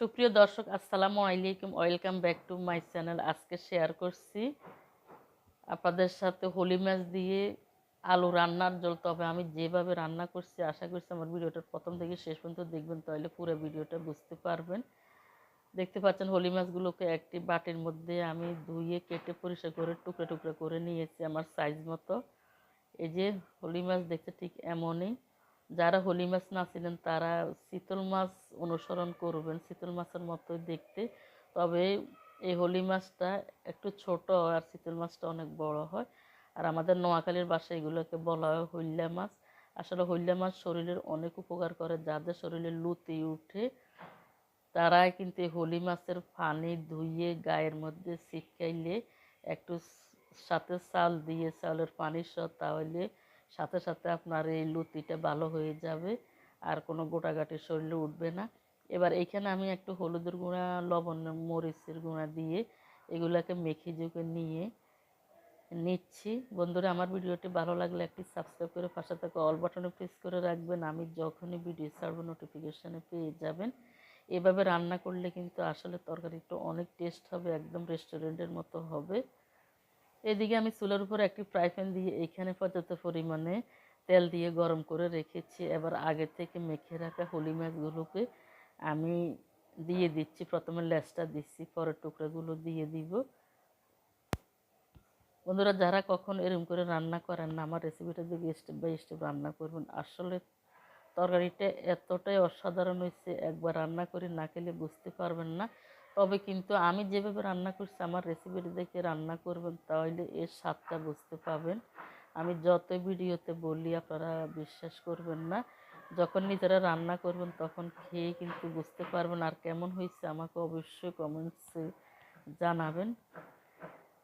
সুপ্রিয় দর্শক, আসসালামু আলাইকুম। Welcome back to my channel আজকে শেয়ার করছি আপনাদের সাথে হোলি মাছ দিয়ে আলু রান্নার জল। তবে আমি যেভাবে রান্না করছি, আশা করছি আমার ভিডিওটা প্রথম থেকে শেষ পর্যন্ত দেখবেন, তাহলে পুরো ভিডিওটা বুঝতে পারবেন। দেখতে পাচ্ছেন, হোলি মাছগুলোকে একটি বাটির মধ্যে আমি ধুয়ে কেটে পরিষ্কার করে, টুকরো টুকরো করে নিয়েছি আমার সাইজ মতো। এই যে হোলি মাছ দেখতে ঠিক এমনই। যারা হোলি মাছ না ছিলেন তারা শীতল মাছ অনুসরণ করবেন চিতল মাছের মতো দেখতে। তবে এই হোলি মাছটা একটু ছোট আর চিতল মাছটা অনেক বড় হয়। আর আমাদের নোয়াখালীর বাসায় এগুলোকে বলা হয় হইল্লা মাছ। আসলে হইল্লা মাছ শরীরের অনেক উপকার করে, যাদের শরীরে লুতি উঠে, তারাই কিন্তু হোলি মাছের পানি ধুইয়ে গায়ের মধ্যে ছিটকাইলে, একটু সাথে চাল দিয়ে চালের পানির সহ তাহলে সাথে সাথে আপনার এই লুতিটা ভালো হয়ে যাবে, আর কোনো গোটাগাটি শরীরে উঠবে না। এবার এখানে আমি একটু হলুদের গুঁড়া, লবণ, মরিচের গুঁড়া দিয়ে এগুলাকে মেখে জুকে নিয়ে নিচ্ছি। বন্ধুরা, আমার ভিডিওটি ভালো লাগলে একটি সাবস্ক্রাইব করে পাশে থাকা অল বাটনে প্রেস করে রাখবেন। আমি যখনই ভিডিও ছাড়বো নোটিফিকেশানে পেয়ে যাবেন। এভাবে রান্না করলে কিন্তু আসলে তরকারিটা অনেক টেস্ট হবে, একদম রেস্টুরেন্টের মতো হবে। এদিকে আমি চুলার উপর একটি ফ্রাই প্যান দিয়ে এখানে পর্যাপ্ত পরিমাণে তেল দিয়ে গরম করে রেখেছি। এবার আগে থেকে মেখে রাখা হোলি মাছগুলোকে আমি দিয়ে দিচ্ছি। প্রথমে লেসটা দিচ্ছি, পরের টুকরাগুলো দিয়ে দিব। বন্ধুরা, যারা কখন এরম করে রান্না করেন না, আমার রেসিপিটা দেখে স্টেপ বাই স্টেপ রান্না করবেন। আসলে তরকারিটা এতটাই অসাধারণ হয়েছে, একবার রান্না করে না খেলে বুঝতে পারবেন না। তবে কিন্তু আমি যেভাবে রান্না করছি, আমার রেসিপিটা দেখে রান্না করবেন তাহলে এর স্বাদটা বুঝতে পাবেন আমি যত ভিডিওতে বলি, আপনারা বিশ্বাস করবেন না। যখন নিজেরা রান্না করবেন, তখন খেয়ে কিন্তু বুঝতে পারবেন আর কেমন হয়েছে, আমাকে অবশ্যই কমেন্টসে জানাবেন।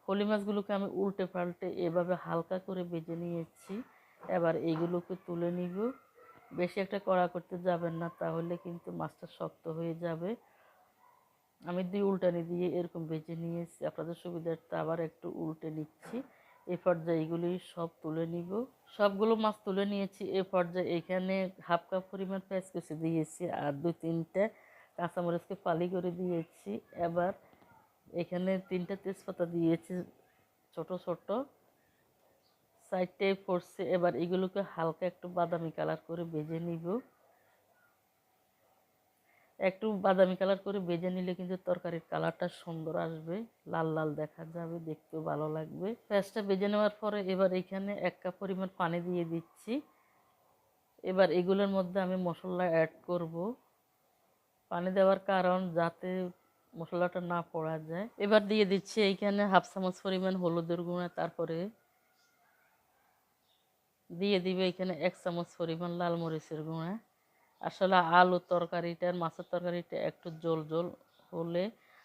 হোলি মাছগুলোকে আমি উল্টে পাল্টে এভাবে হালকা করে বেজে নিয়েছি। এবার এইগুলোকে তুলে নিব। বেশি একটা কড়া করতে যাবেন না, তাহলে কিন্তু মাছটা শক্ত হয়ে যাবে। আমি দুই উল্টানি দিয়ে এরকম বেজে নিয়েছি। আপনাদের সুবিধার্থে আবার একটু উল্টে নিচ্ছি। এই পর্যায়ে সব তুলে নিব। সবগুলো মাছ তুলে নিয়েছি। এই পর্যায়ে এখানে হাফ কাপ পরিমাণ পেঁয়াজ কুচি দিয়েছি আর দুই তিনটে কাঁচামরিচকে ফালি করে দিয়েছি। এবার এখানে তিনটা তেজপাতা দিয়েছি ছোট ছোট সাইডটাই পড়ছে এবার এগুলোকে হালকা একটু বাদামি কালার করে ভেজে নিব। একটু বাদামি কালার করে বেজে নিলে কিন্তু তরকারির কালারটা সুন্দর আসবে, লাল লাল দেখা যাবে, দেখতেও ভালো লাগবে। পেঁয়াজটা বেজে নেওয়ার পরে এবার এখানে এক কাপ পরিমাণ পানি দিয়ে দিচ্ছি। এবার এগুলোর মধ্যে আমি মশলা অ্যাড করব। পানি দেওয়ার কারণ যাতে মশলাটা না পড়া যায়। এবার দিয়ে দিচ্ছি এইখানে হাফ চামচ পরিমাণ হলুদের গুঁড়া, তারপরে দিয়ে দিবে এখানে এক চামচ পরিমাণ লাল মরিচের গুঁড়া। আসলে আলু তরকারিটার মাছের তরকারিটা একটু জল জল হলে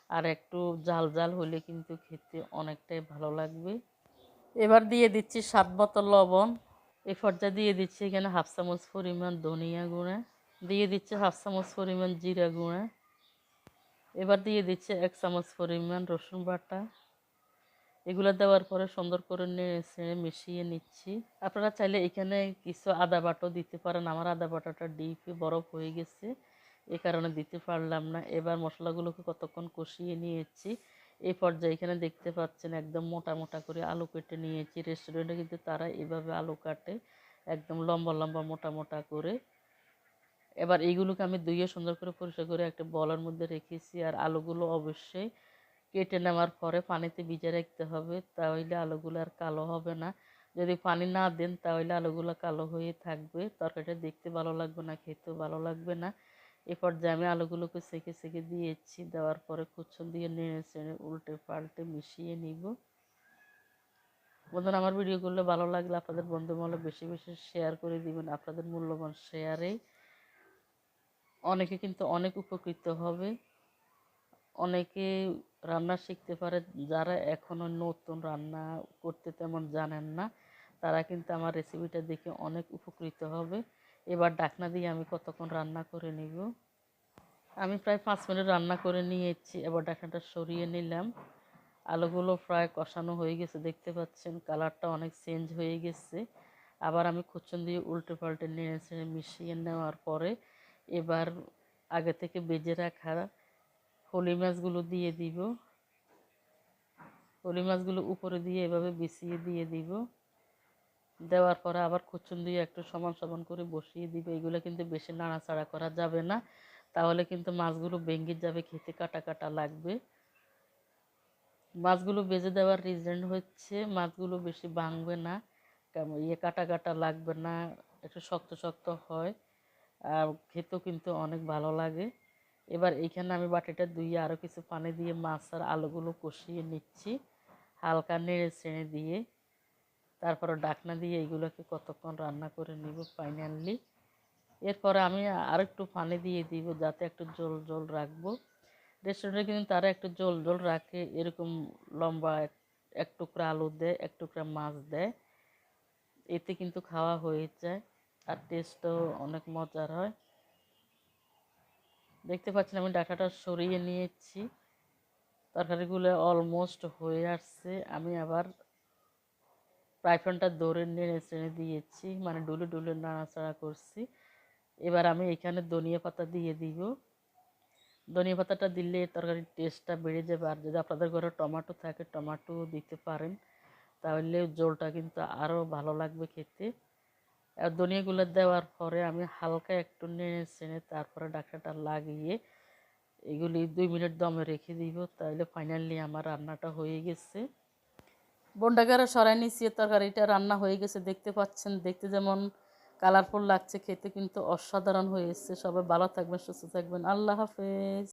আর একটু জাল জাল হলে কিন্তু খেতে অনেকটাই ভালো লাগবে। এবার দিয়ে দিচ্ছি সাত বোতল লবণ। এই পর্যায়ে দিয়ে দিচ্ছি এখানে হাফ চামচ পরিমাণ ধনিয়া গুঁড়া। দিয়ে দিচ্ছে হাফ চামচ পরিমাণ জিরা গুঁড়া। এবার দিয়ে দিচ্ছে এক চামচ পরিমাণ রসুন বাটা। এগুলো দেওয়ার পরে সুন্দর করে নেড়ে মিশিয়ে নিচ্ছি। আপনারা চাইলে এখানে কিছু আদা বাটাও দিতে পারেন। আমার আদা বাটাটা ডিপে বরফ হয়ে গেছে, এ কারণে দিতে পারলাম না। এবার মশলাগুলোকে কতক্ষণ কষিয়ে নিয়েছি এই পর্যায়ে এখানে দেখতে পাচ্ছেন একদম মোটা মোটা করে আলু কেটে নিয়েছি। রেস্টুরেন্টে কিন্তু তারা এভাবে আলু কাটে, একদম লম্বা লম্বা মোটা মোটা করে। এবার এইগুলোকে আমি ধুয়ে সুন্দর করে পরিষ্কার করে একটা বলের মধ্যে রেখেছি। আর আলুগুলো অবশ্যই কেটে নেওয়ার পরে পানিতে ভিজে রাখতে হবে, তাহলে আলুগুলো আর কালো হবে না। যদি পানি না দেন, তাহলে আলুগুলো কালো হয়ে থাকবে। তরকারিটা দেখতে ভালো লাগবে না, খেতেও ভালো লাগবে না। এ পর্যায়ে আমি আলুগুলোকে সেঁকে সেকে দিয়েছি, দেওয়ার পরে কুচন দিয়ে নেড়ে চেড়ে উল্টে পাল্টে মিশিয়ে নিব। বন্ধুরা, আমার ভিডিওগুলো ভালো লাগলে আপনাদের বন্ধু মহলে বেশি বেশি শেয়ার করে দিবেন, আপনাদের মূল্যবান শেয়ারেই অনেকে কিন্তু অনেক উপকৃত হবে। অনেকে রান্না শিখতে পারে, যারা এখনও নতুন রান্না করতে তেমন জানেন না, তারা কিন্তু আমার রেসিপিটা দেখে অনেক উপকৃত হবে। এবার ডাকনা দিয়ে আমি কতক্ষণ রান্না করে নিব? আমি প্রায় পাঁচ মিনিট রান্না করে নিয়েছি, এবার ডাকনাটা সরিয়ে নিলাম। আলুগুলো প্রায় কষানো হয়ে গেছে, দেখতে পাচ্ছেন কালারটা অনেক চেঞ্জ হয়ে গেছে। আবার আমি খুচন দিয়ে উল্টে পাল্টে নিয়েছি মিশিয়ে নেওয়ার পরে এবার আগে থেকে বেজে রাখা হোলি মাছগুলো দিয়ে দিব। হোলি মাছগুলো উপরে দিয়ে এভাবে বিছিয়ে দিয়ে দিব। দেওয়ার পরে আবার খুচুন দিয়ে একটু সমান সমান করে বসিয়ে দিবে। এগুলো কিন্তু বেশি নাড়াচাড়া করা যাবে না। তাহলে কিন্তু মাছগুলো ভেঙে যাবে, খেতে কাটা কাটা লাগবে। মাছগুলো বেজে দেওয়ার রিজন হচ্ছে মাছগুলো বেশি ভাঙবে না। ইয়ে কাটা কাটা লাগবে না, একটু শক্ত শক্ত হয়। আর খেতেও কিন্তু অনেক ভালো লাগে। এবার এইখানে আমি বাটিটা ধুয়ে আরও কিছু পানি দিয়ে মাছ আর আলুগুলো কষিয়ে নিচ্ছি। হালকা নেড়ে চেড়ে দিয়ে তারপরে ডাকনা দিয়ে এইগুলোকে কতক্ষণ রান্না করে নিব ফাইনালি এরপরে আমি আরেকটু পানি দিয়ে দিব যাতে একটু জল জল রাখব। রেস্টুরেন্টে কিন্তু তারা একটু জল জল রাখে, এরকম লম্বা এক টুকরা আলু দেয়, এক টুকরা মাছ দেয়। এতে কিন্তু খাওয়া হয়ে যায়, আর টেস্টও অনেক মজার হয়। দেখতে পাচ্ছেন আমি ডাটাটা সরিয়ে নিয়েছি। তরকারিগুলো অলমোস্ট হয়ে আসছে। আমি আবার ফ্রাইপ্যানটা দৌড়ে নেড়ে চেড়ে দিয়েছি। মানে ডুলে ডুলে নাড়াচাড়া করছি। এবার আমি এখানে ধনিয়া পাতা দিয়ে দিব। ধনিয়া পাতাটা দিলে তরকারির টেস্টটা বেড়ে যাবে। আর যদি আপনাদের ঘরে টমাটো থাকে টমেটো দিতে পারেন। তাহলে জলটা কিন্তু আরও ভালো লাগবে খেতে। ধনিয়াগুলো দেওয়ার পরে আমি হালকা একটু নেড়ে চেড়ে তারপরে ডাকনাটা লাগিয়ে এগুলি দুই মিনিট দমে রেখে দিব। তাহলে ফাইনালি আমার রান্নাটা হয়ে গেছে। বন্ডাগারে সরাই নিচ্ছি তরকারিটা রান্না হয়ে গেছে। দেখতে পাচ্ছেন, দেখতে যেমন কালারফুল লাগছে, খেতে কিন্তু অসাধারণ হয়েছে। সবাই ভালো থাকবেন, সুস্থ থাকবেন। আল্লাহ হাফেজ।